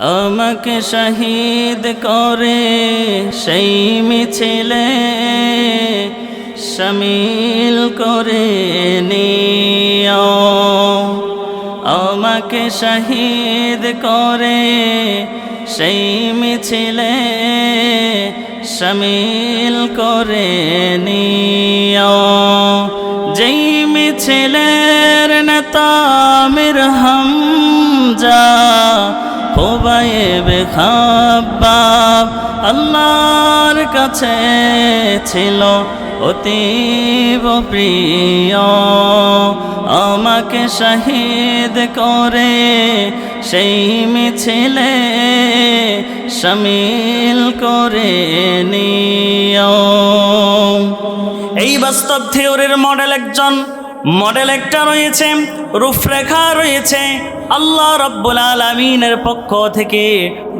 আমাকে শহীদ করে সেই মিছিলে শামিল করে নিও। আমাকে শহীদ করে সেই মিছিলে শামিল করে নিও। খাব্বাব আল্লাহর কাছে ছিল অতীব প্রিয়। আমাকে শহীদ করে সেই মিছিলে শামিল করে নিও। এই বাস্তব থিওরির মডেল একজন মডেল একটা রয়েছে, রূপরেখা রয়েছে। আল্লাহ রব্বুল আলমিনের পক্ষ থেকে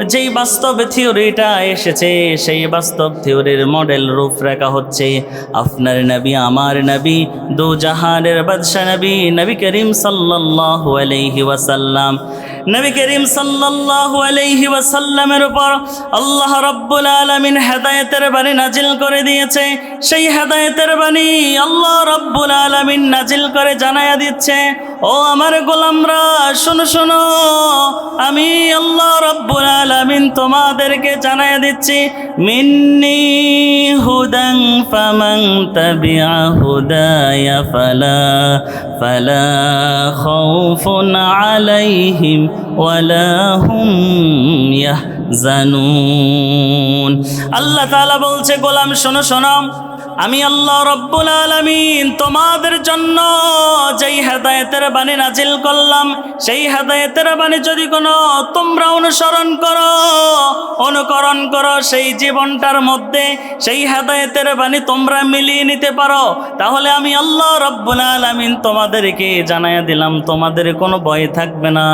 যেই বাস্তব থিওরিটা এসেছে, সেই বাস্তব থিওরির মডেল রূপরেখা হচ্ছে, আপনার নবী, আমার নবী দু জাহানের বাদশা নবী নবী করিম সাল্লাহ আলহি ওয়াসাল্লাম। নবী করিম সাল্লাল্লাহু আলাইহি ওয়াসাল্লামের উপর আল্লাহ রাব্বুল আলামিন হেদায়েতের বাণী নাজিল করে দিয়েছে। সেই হেদায়েতের বাণী আল্লাহ রাব্বুল আলামিন নাজিল করে জানায়া দিচ্ছে। ও আমার গোলামরা, শোনো শোনো, আমি আল্লাহ রাব্বুল আলামিন তোমাদেরকে জানায়া দিচ্ছি। মিন্নি হুদাং ফামান তাবিআ হুদায়া ফালা ফালা খাউফুন আলাইহিম ওয়ালা হুম ইয়াহজানুন। আল্লাহ তাআলা বলছে গোলাম শোনো শোনো আমি আল্লাহ রব্বুল আলমিন তোমাদের জন্য যেই হেদায়েতের বাণী নাজিল করলাম, সেই হেদায়েতের বাণী যদি কোনো তোমরা অনুসরণ করো, অনুকরণ করো, সেই জীবনটার মধ্যে সেই হেদায়েতের বাণী তোমরা মিলিয়ে নিতে পারো, তাহলে আমি আল্লাহ রব্বুল আলমিন তোমাদেরকে জানাইয়া দিলাম, তোমাদের কোনো ভয় থাকবে না,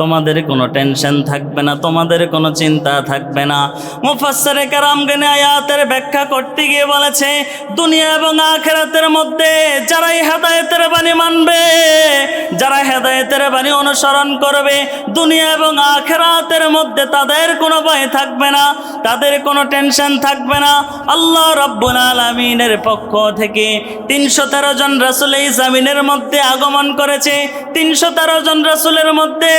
তোমাদের কোনো টেনশন থাকবে না, তোমাদের কোনো চিন্তা থাকবে না। মুফাসসারে কারাম জ্ঞানে আয়াতের ব্যাখ্যা করতে গিয়ে বলেছে দুনিয়া এবং আখেরাতের মধ্যে যারাই হেদায়েতের বাণী মানবে, যারা হেদায়েতের বাণী অনুসরণ করবে, দুনিয়া এবং আখেরাতের মধ্যে তাদের কোনো ভয় থাকবে না, তাদের কোনো টেনশন থাকবে না। আল্লাহ রব্বুল আলমিনের পক্ষ থেকে তিনশো তেরো জন রাসুল এই জামিনের মধ্যে আগমন করেছে। তিনশো তেরো জন রাসুলের মধ্যে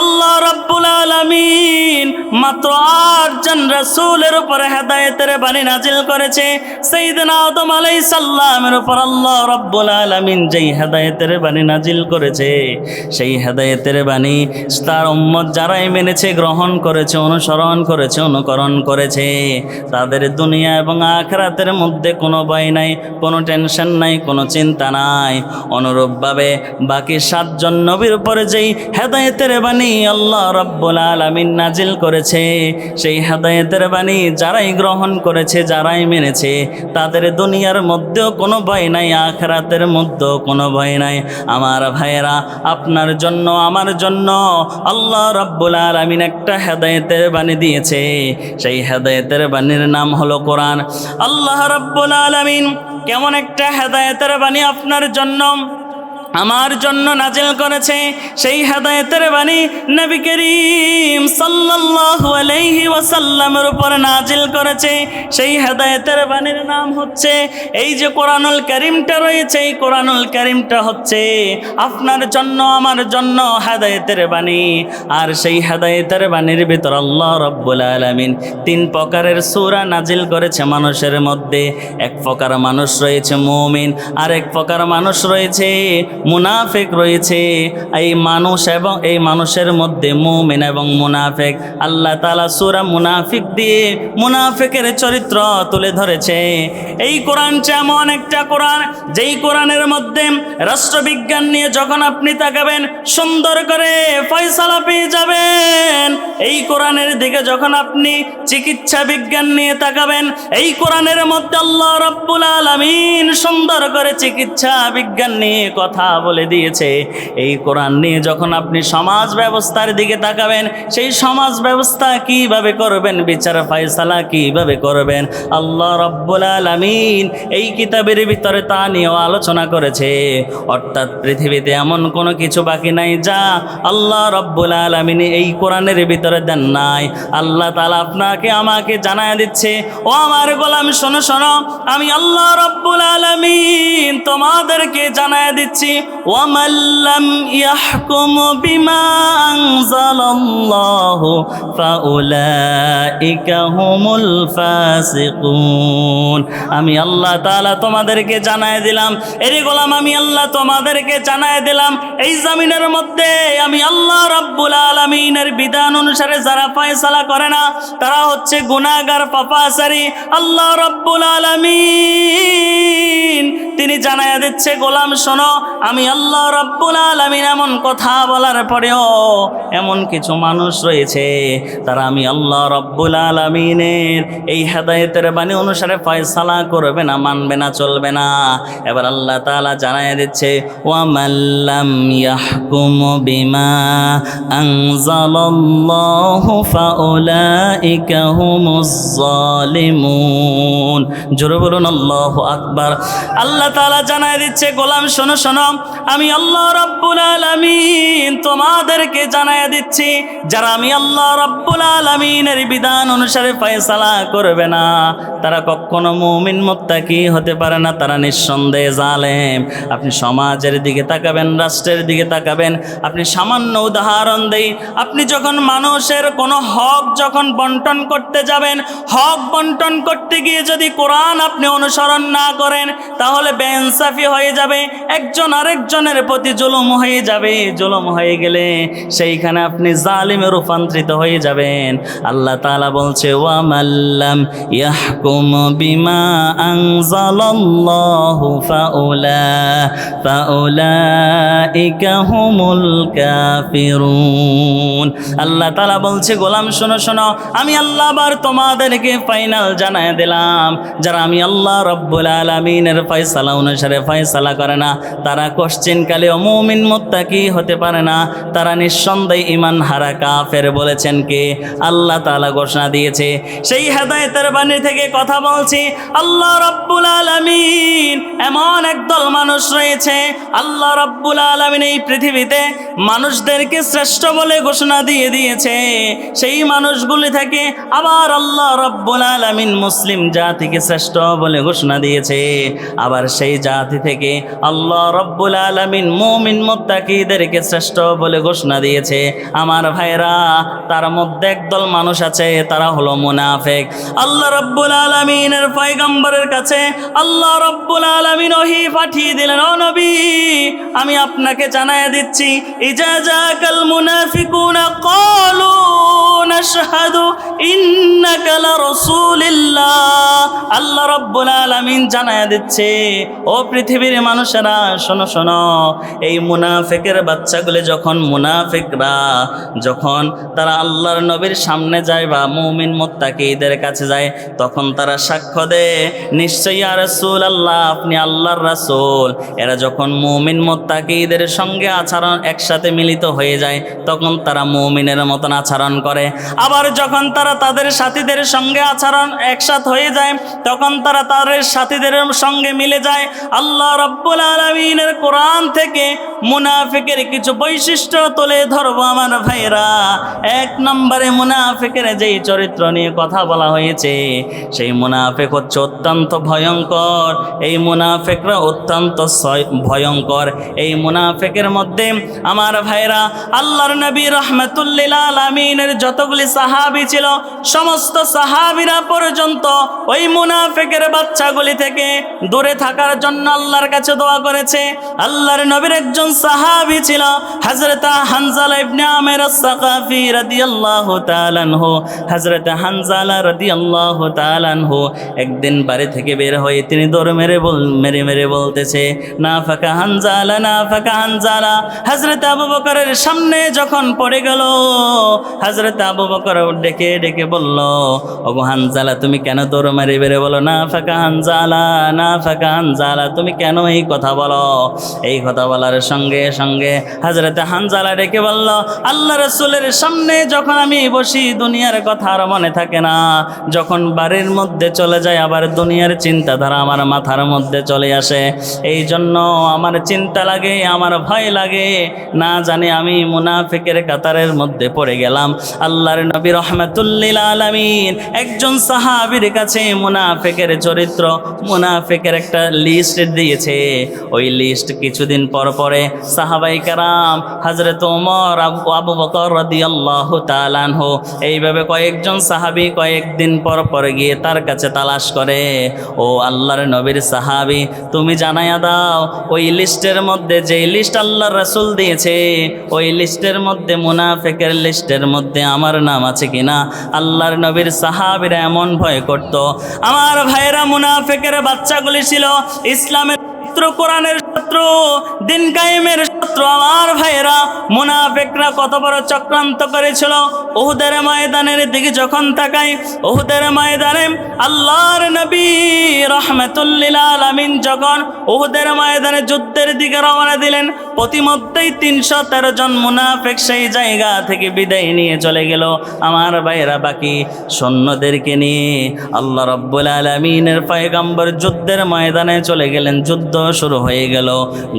আল্লাহ রব্বুল আলমিন মাত্র আট জন রাসুলের উপরে হেদায়েতের বাণী নাজিল করেছে। সেই আদম আলাই সাল্লামের উপর আল্লাহ রব্বুল আলমিন যেই হেদায়েতের বাণী নাজিল করেছে, সেই হেদায়েতের বাণী তার মেনেছে, গ্রহণ করেছে, অনুসরণ করেছে, অনুকরণ করেছে, তাদের দুনিয়া এবং আখরাতের মধ্যে কোনো ভয় নাই, কোনো টেনশন নাই, কোনো চিন্তা নাই। অনুরূপভাবে বাকি সাতজন নবীর উপরে যেই হেদায়েতের বাণী আল্লাহ রব্বুল আলমিন নাজিল করেছে, সেই হেদায়েতের বাণী যারাই গ্রহণ করেছে, যারাই মেনেছে, তাদের দুনিয়ার মধ্যেও কোনো ভয় নাই, আখরাতের মধ্যেও কোনো ভয় নাই। আমার ভাইয়েরা, আপনার জন্য, আমার জন্য আল্লাহ রব্বুল আলমিন একটা হেদায়তের বাণী দিয়েছে। সেই হেদায়তের বাণীর নাম হলো কোরআন। আল্লাহ রব্বুল আলমিন কেমন একটা হেদায়তের বাণী আপনার জন্য? আমার জন্য নাজিল করেছে সেই হেদায়েতের বাণী নবী করিম সাল্লাল্লাহু আলাইহি ওয়াসাল্লামের উপর নাজিল করেছে। সেই হেদায়েতের বাণীর নাম হচ্ছে, এই যে কোরআনুল করিমটা রয়েছে, এই কোরআনুল করিমটা হচ্ছে আপনার জন্য, আমার জন্য হেদায়েতের বাণী। আর সেই হেদায়েতের বাণীর ভিতর আল্লাহ রব্বুল আলামিন তিন প্রকারের সূরা নাজিল করেছে মানুষের মধ্যে। এক প্রকার মানুষ রয়েছে মুমিন আর এক প্রকার মানুষ রয়েছে মুনাফেক রয়েছে। এই মানুষ এবং এই মানুষের মধ্যে মুমিন এবং মুনাফেক। আল্লাহ তালা সুরা মুনাফিক দিয়ে মুনাফেকের চরিত্র তুলে ধরেছে। এই কোরআনটা এমন একটা কোরআন, যেই কোরআনের মধ্যে রাষ্ট্রবিজ্ঞান নিয়ে যখন আপনি তাকাবেন, সুন্দর করে ফয়সালা পেয়ে যাবেন। এই কোরআনের দিকে যখন আপনি চিকিৎসা বিজ্ঞান নিয়ে তাকাবেন, এই কোরআনের মধ্যে আল্লাহ রব্বুল আলামিন সুন্দর করে চিকিৎসা বিজ্ঞান নিয়ে কথা বলে দিয়েছে, এই কোরআন নিয়ে যখন আপনি সমাজ ব্যবস্থার দিকে তাকাবেন, সেই সমাজ ব্যবস্থা কীভাবে করবেন, বিচার ফায়সালা কীভাবে করবেন? আল্লাহ রব্বুল আলামিন এই কিতাবের ভিতরে তা নিয়েও আলোচনা করেছে। অর্থাৎ পৃথিবীতে এমন কোনো কিছু বাকি নাই যা আল্লাহ রব্বুল আলমিন এই কোরআনের ভিতরে দেন নাই। আল্লাহ তালা আপনাকে, আমাকে জানায় দিচ্ছে, ও আমার গোলাম, শোনো শোনো, আমি আল্লাহ রব্বুল আলমিন তোমাদেরকে জানায় দিচ্ছি আমি আল্লাহ তাআলা তোমাদেরকে জানায় দিলাম। এরে গোলাম, আমি আল্লাহ তোমাদেরকে জানায় দিলাম। এই জামিনের মধ্যে আমি আল্লাহ রব্বুল আলমিনের বিধান অনুসারে যারা ফয়সালা করে না, তারা হচ্ছে গুনাগার পাপাসারি আল্লাহ রব্বুল আলমিন, তিনি জানায় দিচ্ছে, গোলাম শোনো আমি আল্লাহ রব্বুল আলমিন এমন কথা বলার পরেও এমন কিছু মানুষ রয়েছে তারা আমি আল্লাহ রব্বুল আলমিনের এই হেদায়েতের বাণী অনুসারে ফয়সালা করবে না, মানবে না, চলবে না। এবার আল্লাহ তালা জানাই দিচ্ছে বিমা জোরে বলুন, আল্লাহু আকবার। আল্লাহ তাআলা জানায় দিচ্ছে, গোলাম, শোনো শোনো আমি আল্লাহ রাব্বুল আলামিন তোমাদেরকে জানায় দিচ্ছি, যারা আমি আল্লাহ রাব্বুল আলামিনের বিধান অনুসারে ফয়সালা করবে না, তারা কখনো মুমিন মুত্তাকি হতে পারে না, তারা নিঃসন্দেহে জালেম। আপনি সমাজের দিকে তাকাবেন, রাষ্ট্রের দিকে তাকাবেন, আপনি সামান্য উদাহরণ দেই, আপনি যখন মানুষের কোনো হক যখন বন্টন করতে যাবেন, হক বন্টন করতে গিয়ে যদি কোরআন আপনি অনুসরণ না করেন, তাহলে বেইনসাফি হয়ে যাবে, একজন আরেকজনের প্রতি জুলুম হয়ে যাবে, জুলুম হয়ে গেলে সেইখানে আপনি জালিমে রূপান্তরিত হয়ে যাবেন। আল্লাহ তাআলা বলছে ওয়ামাল্লাম ইয়াহকুম বিমা আনজালাল্লাহু ফাউলা, ফাউলাইকা হুমুল কাফিরুন। আল্লাহ তাআলা বলছে, গোলাম, শোনো শোনো, আমি আল্লাহ আবার তোমাদেরকে ফাইনাল জানায় দিলাম। যারা আমি আল্লাহ রব্বুল আলামিনের ফয়সালা অনুসারে ফয়সালা করে না, তারা কোশ্চিন কালে মুমিন মুত্তাকি হতে পারে না। তারা নিঃসন্দেহে ইমান হারা কাফের বলেছেন কে? আল্লাহ তাআলা ঘোষণা দিয়েছে। সেই হেদায়েতের বাণী থেকে কথা বলছি। আল্লাহ রব্বুল আলামিন এমন একদল মানুষ রয়েছে। আল্লাহ রব্বুল আলামিন এই পৃথিবীতে মানুষদেরকে শ্রেষ্ঠ বলে ঘোষণা দিয়ে দিয়েছে। সেই মানুষগুলি থেকে আবার আল্লাহ রব্বুল আলামিন মুসলিম জাতিকে শ্রেষ্ঠ বলে ঘোষণা দিয়েছে। আবার সেই জাতি থেকে আল্লাহ রব্বুল আলামিন মুমিন মুত্তাকিদেরকে শ্রেষ্ঠ বলে ঘোষণা দিয়েছে। আমার ভাইরা তার মধ্যে একদল মানুষ আছে, তারা হলো মুনাফেক। আল্লাহ রব্বুল আলমিনের পয়গম্বরের কাছে আল্লাহ রব্বুল আলমিন ওহি পাঠিয়ে দিলেন, ও নবী, আমি আপনাকে জানায় দিচ্ছি ইজাজাকাল মুনাফিকুনা ক্বালু নাশহাদু ইন্নাকা লারাসূলিল্লাহ। আল্লাহ রব্বুল আলামিন জানায় দিচ্ছে, ও পৃথিবীর মানুষেরা শোনো শোনো, এই মুনাফেকের বাচ্চাগুলি যখন মুনাফিকরা যখন তারা আল্লাহর নবীর সামনে যায় বা মুমিন মোত্তাকিদের কাছে যায়, তখন তারা সাক্ষ্য দেয়, নিশ্চয়ই আর রাসূল আল্লাহ আপনি আল্লাহর রাসূল। এরা যখন মুমিন মোত্তাকিদের সঙ্গে আচরণ একসাথে মিলিত হয়ে যায়, তখন তারা মুমিনের মতন আচরণ করে। আবার যখন তারা তাদের সাথীদের সঙ্গে আচরণ একসাথ হয়ে যায়, তখন তারা তাদের সাথীদের সঙ্গে মিলে যায়। আল্লাহ রব্বুল আলমিনের কোরআন থেকে মুনাফিকের কিছু বৈশিষ্ট্য তুলে ধরবো আমার ভাইরা। এক নম্বরে মুনাফিকের যেই চরিত্র নিয়ে কথা বলা হয়েছে, সেই মুনাফিক হচ্ছে অত্যন্ত ভয়ঙ্কর। এই মুনাফিকরা অত্যন্ত ভয়ঙ্কর। এই মুনাফিকের মধ্যে আমার ভাইরা, আল্লাহর নবী রহমতুল্লিল আলমিনের যতগুলি সাহাবি ছিল, সমস্ত সাহাবিরা পর্যন্ত ওই মুনাফিকের বাচ্চাগুলি থেকে দূরে থাকার জন্য আল্লাহর কাছে দোয়া করেছে। আল্লাহর নবীর একজন সাহাবী ছিল, হযরত হানজালা ইবনে আমির আস-সাকাফি রাদিয়াল্লাহু তাআলা আনহু। হযরত হানজালা রাদিয়াল্লাহু তাআলা আনহু একদিন বাড়ি থেকে বের হয়ে তিনি দৌড় মেরে বল, মেরে মেরে বলতেছে, না ফাকা হানজালা, না ফাকা হানজালা। হযরত আবু বকরের সামনে যখন পড়ে গেল, হযরত আবু বকর ডেকে ডেকে বলল, ওগো হানজালা, তুমি কেন দৌড় মেরে বেরে বলো, না ফাকা হানজালা, না ফাকা হানজালা, তুমি কেন এই কথা বলো? এই কথা বলার সঙ্গে সঙ্গে হজরতে হানজালা ডেকে বলল, আল্লাহ রসুলের সামনে যখন আমি বসি, দুনিয়ার কথা আর মনে থাকে না। যখন বাড়ির মধ্যে চলে যায় আবার দুনিয়ার চিন্তাধারা আমার মাথার মধ্যে চলে আসে। এই জন্য আমার চিন্তা লাগে, আমার ভয় লাগে। না জানি আমি মুনাফিকের কাতারের মধ্যে পড়ে গেলাম। আল্লাহর নবী রহমাতুল্লিল আলামিন একজন সাহাবীর কাছে মুনাফিকের চরিত্র, মুনাফিকের একটা লিস্ট দিয়েছে। ওই লিস্ট কিছুদিন পর পরে সাহাবাই কারাম হজরত ওমর আবু বকর রাদিয়াল্লাহু তাআলা আনহু এইভাবে কয়েকজন সাহাবী কয়েকদিন পর পর গিয়ে তার কাছে তালাশ করে, ও আল্লাহর নবীর সাহাবী, তুমি জানাইয়া দাও, ওই লিস্টের মধ্যে যেই লিস্ট আল্লাহর রসুল দিয়েছে, ওই লিস্টের মধ্যে মুনাফেকের লিস্টের মধ্যে আমার নাম আছে কিনা? আল্লাহর নবীর সাহাবীরা এমন ভয় করত। আমার ভাইয়েরা মুনাফেকের বাচ্চাগুলি ছিল, ইসলামের শত্রু কোরআনের শত্রু দিন কায়েমের শত্রু আমার ভাইয়েরা, মুনাফেকরা কত বড় চক্রান্ত করেছিল। ওহুদের ময়দানের দিকে যখন তাকাই ওহুদের ময়দানে আল্লাহর নবী রহমতুল্লিল আলামিন যখন ওহুদের ময়দানে যুদ্ধের দিকে রওনা দিলেন, প্রতিমধ্যেই তিনশো তেরো জন মুনাফেক সেই জায়গা থেকে বিদায় নিয়ে চলে গেল। আমার ভাইয়েরা, বাকি সৈন্যদেরকে নিয়ে আল্লাহ রব্বুল আলমিনের পয়গাম্বর যুদ্ধের ময়দানে চলে গেলেন। যুদ্ধ শুরু হয়ে গেল।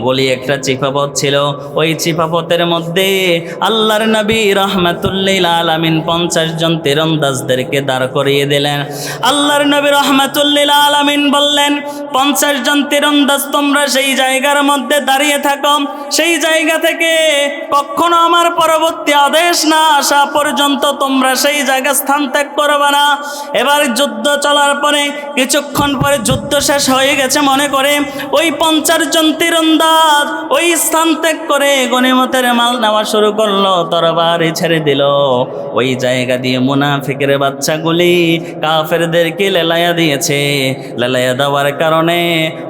গলি একটা চিপাপথ ছিল। ওই চিপাপথের মধ্যে আল্লাহর নবী রহমাতুল্লিল আলামিন পঞ্চাশ জন তীরন্দাজদেরকে দাঁড় করিয়ে দিলেন। আল্লাহর নবী রহমাতুল্লিল আলামিন বললেন, পঞ্চাশ জন তীরন্দাজ তোমরা সেই জায়গার মধ্যে দাঁড়িয়ে থাকো। সেই জায়গা থেকে কখনো আমার পরবর্তী আদেশ না আসা পর্যন্ত তোমরা সেই জায়গা স্থান ত্যাগ করবে না। এবার যুদ্ধ চলার পরে কিছুক্ষণ পরে যুদ্ধ শেষ হয়ে গেছে মনে করে, ওই পঞ্চাশ জন তীরন্দাজ ওই স্থান ত্যাগ করে গণিমতের মাল নেওয়া শুরু করল, তরবারি ছেড়ে দিল। ওই জায়গা দিয়ে মুনাফিকের বাচ্চাগুলি কাফেরদেরকে লেলাইয়া দিয়েছে? লেলাইয়া দেওয়ার কারণে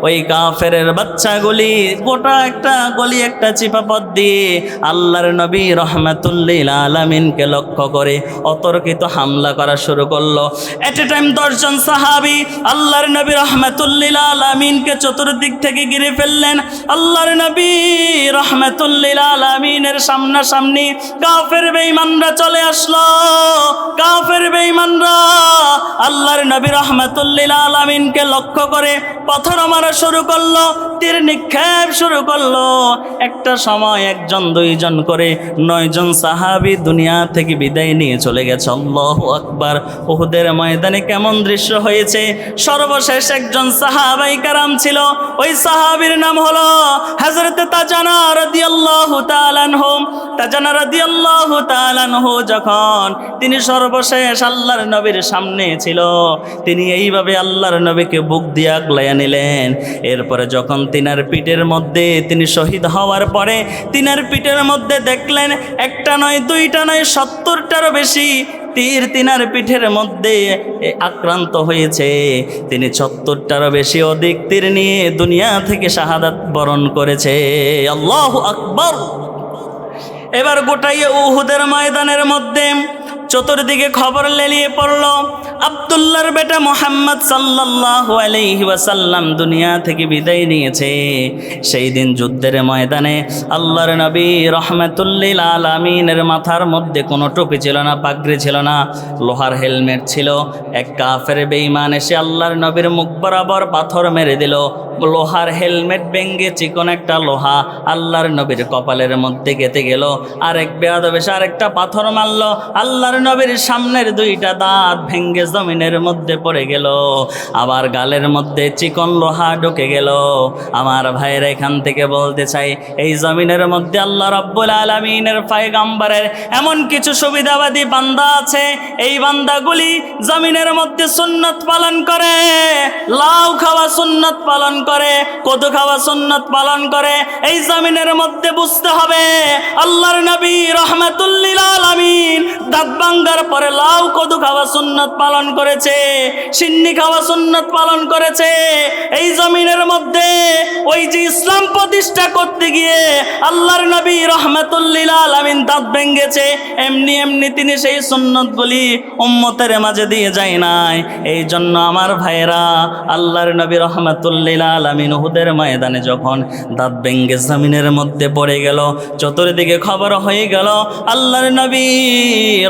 ওই কাফেরের বাচ্চাগুলি গোটা একটা গলি, একটা চিপাপথ দিয়ে আল্লাহর নবী রহমাতুল্লিল আলামিনকে লক্ষ্য করে অতর্কিত হামলা করা শুরু করল। এট এ টাইম দশজন সাহাবি আল্লাহর নবী রহমাতুল্লিল আলামিনকে চতুর্দিক থেকে ঘিরে ফেললেন। আল্লাহর নবী রহমাতুল্লিল আলামিনের সামনাসামনি কাফের বেঈমানরা চলে আসলো। কাফের বেঈমানরা আল্লাহর নবী রহমাতুল্লিল আলামিনকে লক্ষ্য করে পাথর মারা শুরু করল, তীর নিক্ষেপ শুরু করল। একটা সময় একজন, দুইজন করে নয়জন সাহাবি দুনিয়া থেকে বিদায় নিয়ে চলে গেছে। আকবার। উহুদের ময়দানে কেমন দৃশ্য হয়েছে? সর্বশেষ একজন সাহাবাই কারাম ছিল। ওই সাহাবীর নাম হলো হজরত তাজানা যখন তিনি সর্বশেষ আল্লাহর নবীর সামনে ছিল, তিনি এইভাবে আল্লাহর নবীকে বুক নিলেন। এরপরে যখন তিনার পিঠের মধ্যে তিনি শহীদ হওয়ার পরে তিনার পিঠের মধ্যে দেখলেন, একটা নয়, দুইটা নয়, সত্তরটারও বেশি তীর তিনার পিঠের মধ্যে আক্রান্ত হয়েছে। তিনি সত্তরটারও বেশি অধিক তীর নিয়ে দুনিয়া থেকে শাহাদাত বরণ করেছে। আল্লাহ! আকবর। এবার গোটাইয়ে উহুদের ময়দানের মধ্যে চতুর্দিকে খবর লেলিয়ে পড়ল আবদুল্লার বেটা মোহাম্মদ সাল্লাল্লাহু আলাইহি ওয়াসাল্লাম দুনিয়া থেকে বিদায় নিয়েছে। সেই দিন যুদ্ধের ময়দানে আল্লাহর নবী রহমাতুল্লিল আলামিনের মাথার মধ্যে কোনো টুপি ছিল না, পাগড়ি ছিল না, লোহার হেলমেট ছিল। এক কাফের বেইমান এসে আল্লাহর নবীর মুখ বরাবর পাথর মেরে দিল। লোহার হেলমেট ভেঙ্গে চিকন একটা লোহা আল্লাহর নবীর কপালের মধ্যে গেতে গেল। আরেক বেয়াদব এসে আরেকটা পাথর মারল। আল্লাহর নবীর সামনের দুইটা দাঁত ভেঙ্গে জমিনের মধ্যে পড়ে গেল। আবার গালের মধ্যে চিকন লোহা ঢুকে গেল। আমার ভাইয়ের এখান থেকে বলতে চাই, এই জমিনের মধ্যে আল্লাহ রব্বুল আলমিনের পায়গাম্বারের এমন কিছু সুবিধাবাদী বান্দা আছে, এই বান্দাগুলি জমিনের মধ্যে সুন্নত পালন করে, লাউ খাওয়া সুন্নত পালন করে, কদু খাওয়া সুন্নত পালন করে, এই জমিনের মধ্যে বুঝতে হবে, আল্লাহর নবী রহমাতুল্লিল আলামিন দাঁত ভাঙ্গার পরে লাউ কদু খাওয়া সুন্নত পালন করেছে, সিন্নি খাওয়া সুন্নত পালন করেছে, এই জমিনের মধ্যে ওই যে ইসলাম প্রতিষ্ঠা করতে গিয়ে আল্লাহর নবী রহমাতুল্লিল আলামিন দাঁত ভেঙ্গেছে এমনি এমনি তিনি সেই সুন্নতগুলি উম্মতের মাঝে দিয়ে যায় নাই। এই জন্য আমার ভাইয়েরা, আল্লাহর নবী রহমাতুল্লিল আলামিন উহুদের ময়দানে যখন দাঁত ভেঙ্গে জমিনের মধ্যে পড়ে গেল, চতুর্দিকে খবর হয়ে গেল, আল্লাহর নবী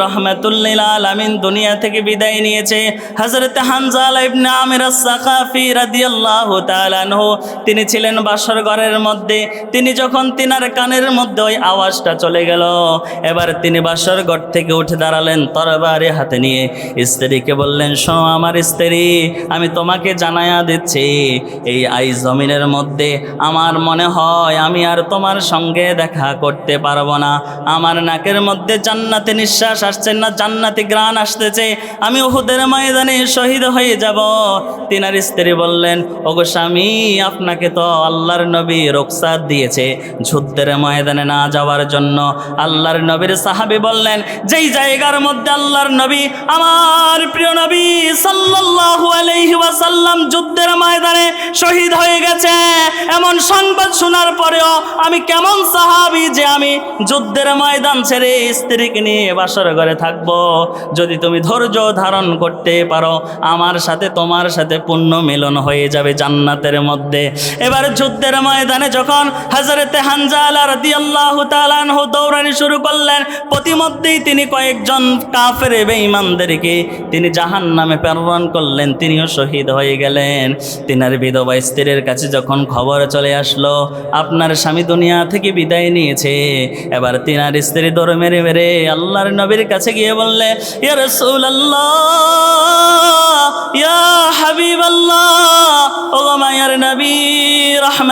রহমাতুল্লিল আলামিন দুনিয়া থেকে বিদায় নিয়েছে হযরত হানজালা ইবনে আমির আস-সাকাফি রাদিয়াল্লাহু তাআলা আনহু, তিনি ছিলেন বাসর ঘরের মধ্যে। তিনি যখন তিনার কানের মধ্যে ওই আওয়াজটা চলে গেল, এবার তিনি বাসর ঘর থেকে উঠে দাঁড়ালেন তরবারি হাতে নিয়ে। স্ত্রীকে বললেন, শোনো আমার স্ত্রী, আমি তোমাকে জানায়া দিচ্ছি, এই আই জমিনের মধ্যে আমার মনে হয় আমি আর তোমার সঙ্গে দেখা করতে পারব না। আমার নাকের মধ্যে জান্নাতে নিঃশ্বাস আসছে না, জান্নাতি গ্রাণ আসতেছে। আমি উহুদের ময়দানে শহীদ হয়ে যাব। তিনার স্ত্রী বললেন, ওগো স্বামী, আপনাকে তো আল্লাহর নবী রোকসাদ দিয়েছে। যুদ্ধের ময়দানে না যাওয়ার জন্য আল্লাহর নবীর সাহাবী বললেন, যেই জায়গার মধ্যে আল্লাহর নবী, আমার প্রিয় নবী সাল্লাল্লাহু আলাইহি ওয়াসাল্লাম যুদ্ধের ময়দানে শহীদ হয়ে গেছে। এমন সংবাদ শোনার পরেও আমি কেমন সাহাবী যে আমি যুদ্ধের ময়দান ছেড়ে স্ত্রীকে নিয়ে বাসর ঘরে থাকব? যদি তুমি ধৈর্য ধারণ করতে পারো, আমার সাথে তোমার সাথে পূর্ণ মিলন হয়ে যাবে জান্নাতের মধ্যে। এবার যুদ্ধের ময়দানে যখন হজরতে হানজালা রাদিয়াল্লাহু তাআলা আনহু দৌড়ানি শুরু করলেন প্রতিমধ্যেই তিনি কয়েকজন কাফের বেঈমানদেরকে তিনি জাহান নামে প্রেরণ করলেন, তিনিও শহীদ হয়ে গেলেন। তিনার বিধবা স্ত্রীর কাছে যখন খবর চলে আসলো, আপনার স্বামী দুনিয়া থেকে বিদায় নিয়েছে। এবার তিনার স্ত্রী দৌড় মেরে মেরে আল্লাহর নবীর কাছে গিয়ে বললে, ইয়া রাসূলুল্লাহ 啊。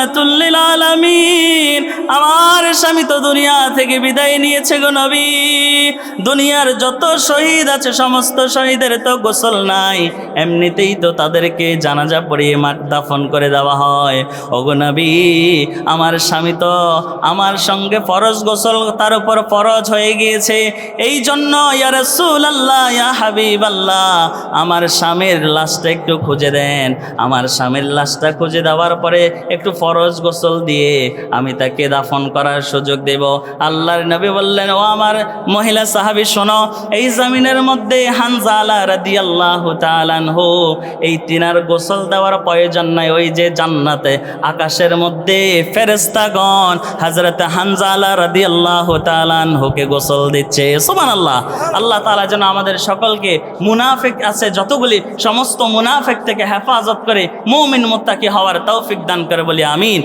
রহমাতুল্লিল আমার স্বামী তো দুনিয়া থেকে বিদায় নিয়েছে গো নবী। দুনিয়ার যত শহীদ আছে, সমস্ত শহীদের তো গোসল নাই। এমনিতেই তো তাদেরকে জানাজা পড়িয়ে মাঠ দাফন করে দেওয়া হয়। ও ওগো নবী, আমার স্বামী তো আমার সঙ্গে ফরজ গোসল, তার উপর ফরজ হয়ে গিয়েছে। এই জন্য ইয়া আল্লাহ ইয়া হাবিব আল্লাহ আমার স্বামীর লাশটা একটু খুঁজে দেন। আমার স্বামীর লাশটা খুঁজে দেওয়ার পরে একটু ফরজ গোসল দিয়ে আমি তাকে দাফন করার সুযোগ দেব। আল্লাহর নবী বললেন, ও আমার মহিলা সাহাবী, শোনো, এই জমিনের মধ্যে হানজালা রাদিয়াল্লাহু তাআলা আনহু, এই তিনার গোসল দেওয়ার প্রয়োজন নাই। ওই যে জান্নাতে, আকাশের মধ্যে ফেরেশতাগণ হযরত হানজালা রাদিয়াল্লাহু তাআলা আনহুকে গোসল দিচ্ছে। সুবহানাল্লাহ, আল্লাহ আল্লাহ তালা যেন আমাদের সকলকে মুনাফিক আছে, যতগুলি সমস্ত মুনাফিক থেকে হেফাজত করে, মুমিন মুত্তাকি হওয়ার তৌফিক দান করে বলি আমিন